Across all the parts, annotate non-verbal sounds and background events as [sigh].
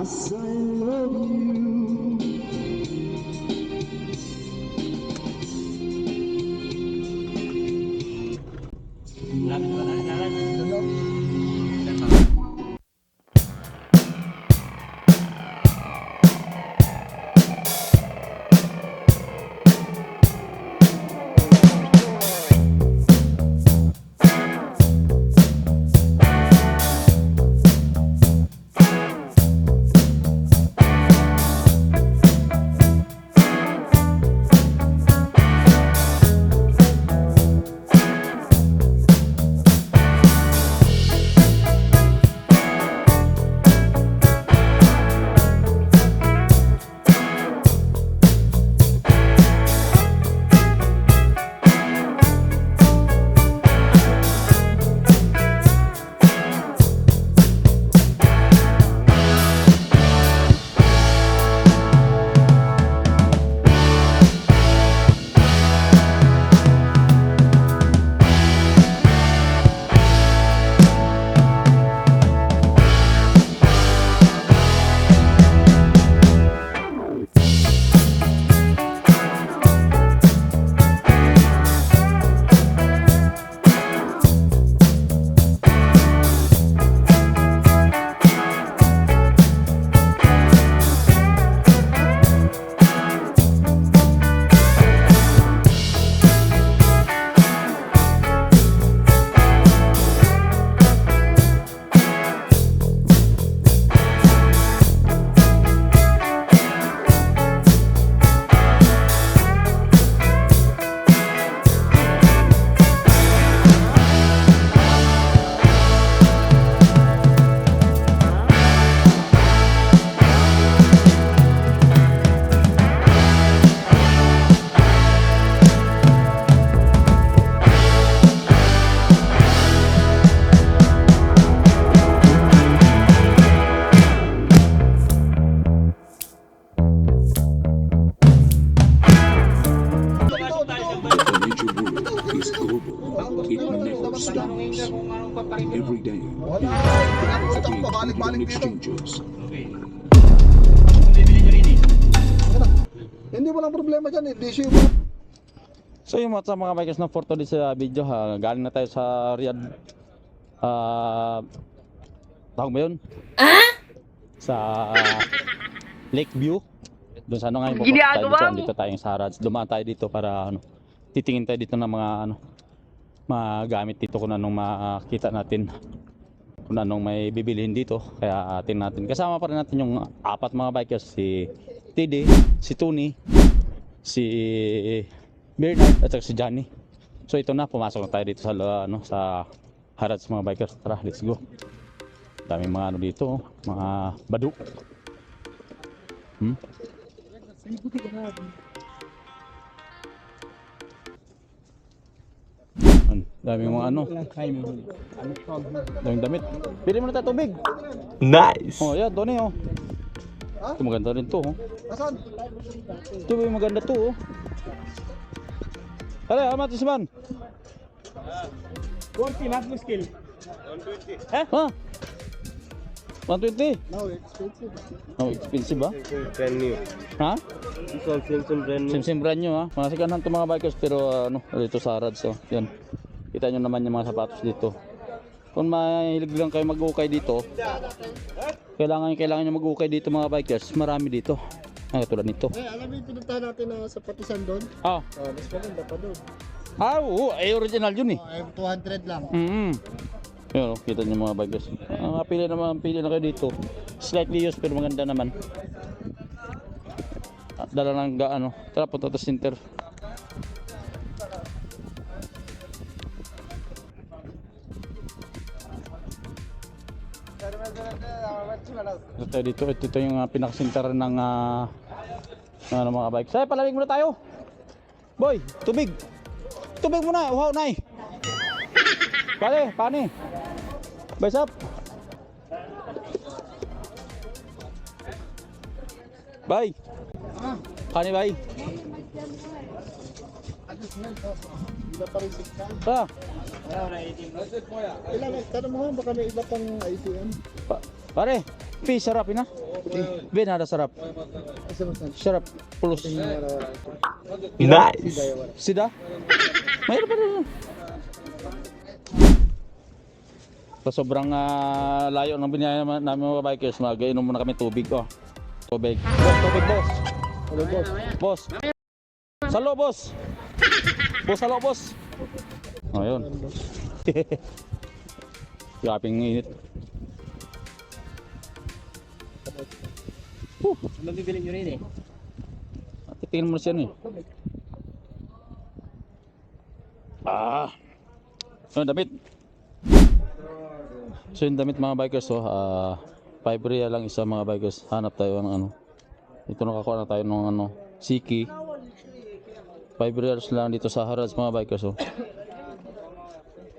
as I love you. Issue mo. So yung mga, mga bikers na for today sa video ha, galing na tayo sa Riyadh. Ah, tawag ba yun? Sa Lakeview. Doon sa ano nga yung pupunta tayo dito, dito tayong sa. Dumaan tayo dito para ano, titingin tayo dito ng mga ano, mga gamit dito kung anong makita natin. Kung anong may bibilihin dito. Kaya atin natin. Kasama pa rin natin yung apat mga bikers. Si TD, si Tony, si Bernard at si Johnny. So ito na, pumasok na tayo dito sa ano sa Harads mga bikers. Tara, let's go. Daming mga ano dito, oh, mga badu. Hmm? An, daming mga ano, daming damit. Pili mo na tayo tubig. Nice. Oh, yan, Tony, oh. Ha? Ito maganda rin to. Oh. Asan? Ito ba yung maganda to? Oh. Hala, how much ah. is man? Uh, 1 not 120. Ha? Ha? 120? No, expensive. No, expensive ba? Brand new. Ha? This one, Samsung brand new. Samsung brand new ah. ha? Manasikan lang mga bikers pero ano, dito sa Arad. So, oh. yun. Kita nyo naman yung mga sapatos dito. Kung mahilig lang kayo mag-ukay dito, kailangan kailangan nyo mag-ukay dito mga bikers. Marami dito. Ang katulad nito. Eh, alam mo yung pinuntahan natin na sa patisan doon? Ah, Oh, mas maganda pa doon. ah oo, ay original yun eh. Oh, ay, 200 lang. Mm. Yun, oh, kita nyo mga bikers. Ang pili naman, pili na kayo dito. Slightly used pero maganda naman. Ah, Dala lang ga ano. Tara punta to center. Ito tayo dito. Ito, ito yung uh, pinaka-center ng uh, ano, mga bike. Say, palamig muna tayo. Boy, tubig. Tubig muna. Uhaw, nay. Pare, pani. Up. Bye. Pani, bye. Iba pa rin six kan. Ah, Ilan, tanong mo baka may iba pang ICM. pa, pare, pi sarap ina. Bin ada sarap. Sarap plus. Nice. Sida? Mayroon pa rin. Sa sobrang ah, layo ng naman namin mga bikers, mag-inom muna kami tubig. Oh. Tubig. Boss, tubig boss. Hello, boss. Boss. Salo boss. Boss, salo boss. Oh, yun. [laughs] Grabing init. Huh. Ano bibili nyo rin eh? Titingin mo na siya eh. Ah. Ano damit? So yung damit mga bikers oh, ah, 5 real lang isa mga bikers. Hanap tayo ng ano. Ito nakakuha na tayo ng ano, Siki. 5 reals lang dito sa Harrods mga bikers oh.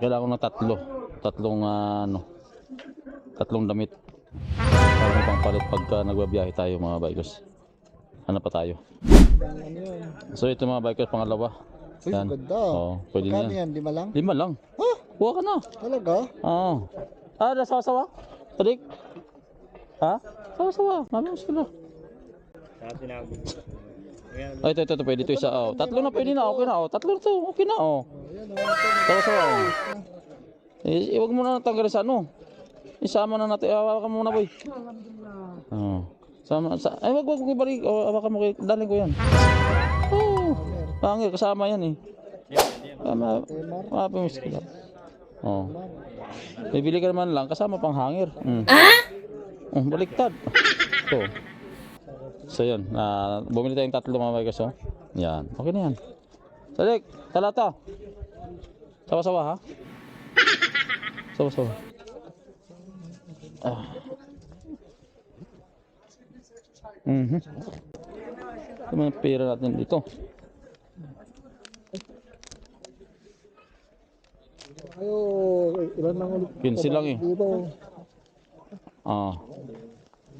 Kailangan ko ng tatlo. Tatlong ah, ano, tatlong damit. Para may pangpalit pagka nagbabiyahe tayo mga bikers. Hanap pa tayo. So ito mga bikers pangalawa. Uy, Yan. ganda. Oo, pwede na Magkano yan. yan? Lima lang? Lima lang. Ha? Kuha ka na. Talaga? Oo. Ah, nasawa-sawa? Tadik? Ha? Sawa-sawa. Mami sila. Sabi ako. Ay, ito, ito, ito, pwede ito isa. Oh. Tatlo na pwede na. Okay na. Oh. Tatlo na to. Okay na. Oh. Sawa-sawa. Oh. Eh, iwag mo na tanggalin sa ano. Isama na natin. Hawakan mo na, boy. Oh. Sama, sa, ay, wag, wag, wag, balik. Oh, hawakan mo kay, daling ko yan. Oh. Pangil, kasama yan eh. Tama. Ah, pumiskila. Oh. Bibili ka naman lang kasama pang hangir. Mm. Oh, baliktad. Ito. So yun, na bumili tayong tatlo mga bikers oh. Yan, okay na yan. Salik, talata. Sawa-sawa ha? Sawa-sawa. Ah. Mhm. Ito mga pera natin dito. Ayo, ilan lang ulit? 15 lang eh. Ah.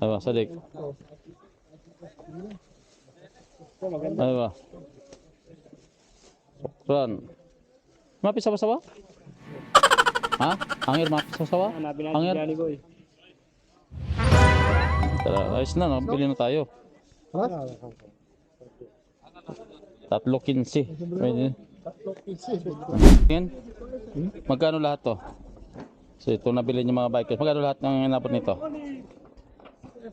Aywa, Salik. Aywa. Sukran. Mapi sawa-sawa? Ha? Angir, mapi sawa-sawa? Hanapin natin Angir? Boy. Tara, ayos na, no? Bili na tayo. Ha? Tatlo 15. Pwede. Tatlo. Yan. Magkano lahat to? So ito nabili niyo mga bikers. Magkano lahat ng inabot nito?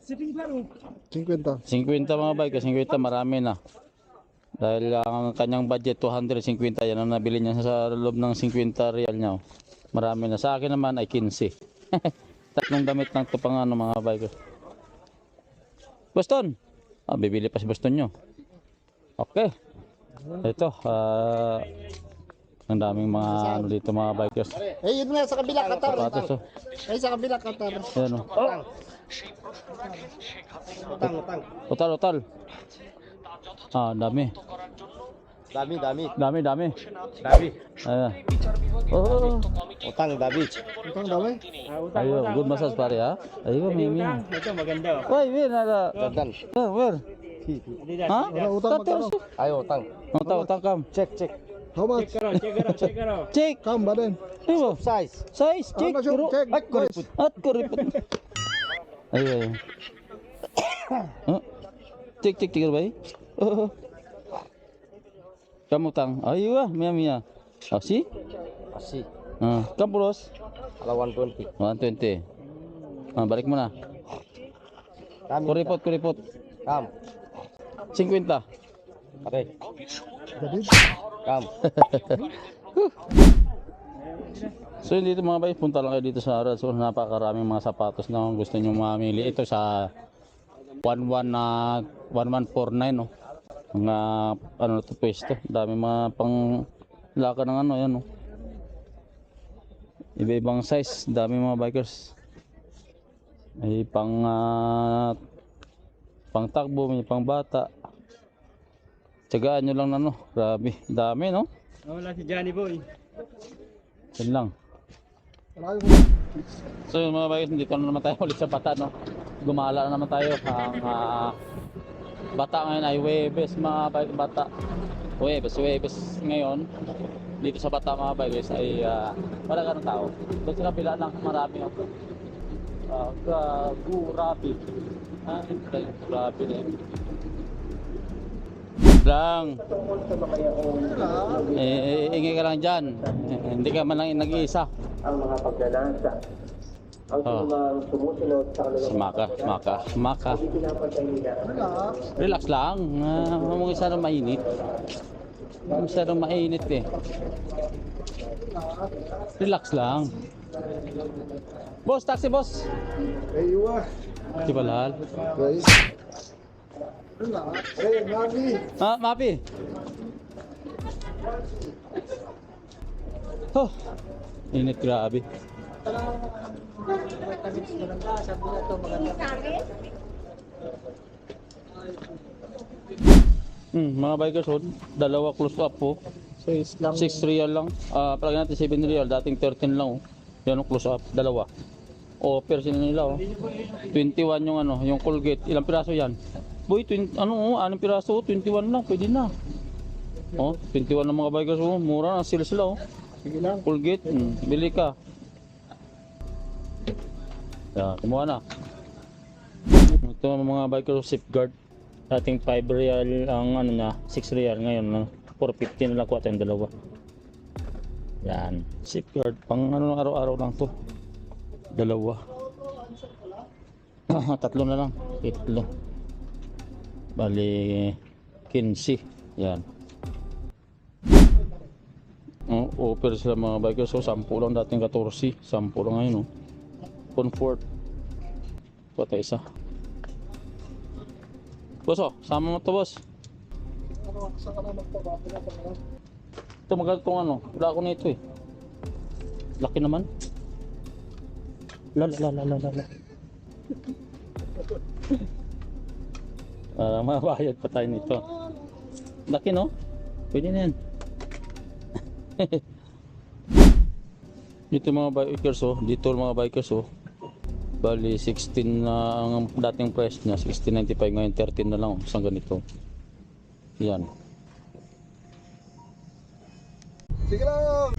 50. 50 mga bikers. 50 marami na. Dahil ang kanyang budget 250 yan ang nabili niya sa loob ng 50 real niya. oh. Marami na. Sa akin naman ay 15. [laughs] Tatlong damit lang to pang ano mga bikers. Boston! Ah, bibili pa si Boston nyo. Okay. Ito, ah, ang daming mga ano dito mga bikers. Eh, yun nga sa kabila, Qatar. Sapatos oh. Eh, sa kabila, Qatar. Ayan oh. Utang, utang. Total, total. Ah, dami. Dami, dami. Dami, dami. Dami. Ayan. Oh, Utang, dami. Itong dami. ayun. Good massage pare ha. Ayun, may may. Ito maganda. Wait, wait, nada. Jordan. Ah, where? Ha? Utang, magkano? Ayo, utang. Utang, utang kam. Check, check. How much? Check karo, check karo, check karo. Check. Kam ba din? Diba? Size. Size, check. Ano siya? Pero, Check. at. At kuripot. Ayun. Huh? Check, check, check, bay. [coughs] Kamu tang. Ayun ah, mia mia. Ah, si? Asi. Ah, kampulos. Ala 120. 120. Ah, balik mo na. Kami. Kuripot, kuripot. Kam. 50. Pare. Jadi, Kam. [laughs] So dito mga bay, punta lang kayo dito sa Arad. So napakaraming mga sapatos na gusto nyo mamili. Ito sa 11 na 1149 no. Mga ano to pwesto. Dami mga pang laka ng ano yan no. Iba-ibang size, dami mga bikers. May pang ah, pang takbo, may pang bata. Tsagaan nyo lang na no. Grabe, dami no. Wala si Johnny Boy. Yan lang. So yun mga bikers, dito na naman tayo [laughs] ulit sa bata no. Gumala na naman tayo ang ah, bata ngayon ay Webes mga bike bata. Huwebes, Huwebes ngayon, dito sa Bata mga bikers ay uh, wala ka ng tao. Doon sa kabila lang marami ako. Uh, grabe. Ah, grabe na yun. Lang. Eh, eh, ingay ka lang dyan. Eh, hindi ka man lang nag-iisa. ang mga pagnanasa. Ang Oh. sumusunod sa Si kaluluwa Maka, si Maka, si Maka. ay pinapatay nila. Relax lang. Uh, huwag mo masyadong mainit. Masyadong mainit eh. Relax lang. Boss, taxi boss. Iwa. Di ba lahal? Guys. Eh, mami. Ah, Mapi. Oh, init grabe. Hmm, mga bikers ho, dalawa close up po. 6 lang. 6 real lang. Ah, palagi natin 7 real, dating 13 lang oh. Yan ang close up, dalawa. Offer sila nila oh. 21 yung ano, yung Colgate. Ilang piraso yan? Boy, 20, ano oh, anong piraso? 21 lang, pwede na. Oh, 21 ng mga bikers oh. Mura na sila sila oh. Sige lang. Colgate, hmm, bili ka. Yan, kumuha na. Ito ang mga bikers safeguard. Dating 5 real ang ano na, 6 real ngayon na 450 na lang kuha tayong dalawa. Yan, safeguard pang ano araw-araw lang to. Dalawa. [clears throat] Tatlo na lang, tatlo. Bali 15. Yan. Oh, offer sila mga bikers. So, 10 lang dating 14. 10 lang ngayon. Oh. Comfort. Pata isa. Boss, oh, sama mo to, boss. Ito maganda tong ano. Wala ako nito eh. Laki naman. Lala, lala, lala, lala. Para mabayad pa tayo nito. Laki no? Pwede na yan. Dito mga bikers oh, dito mga bikers oh. Bali 16 na ang dating price niya, 16.95 ngayon 13 na lang oh, isang ganito. Yan. Sige lang.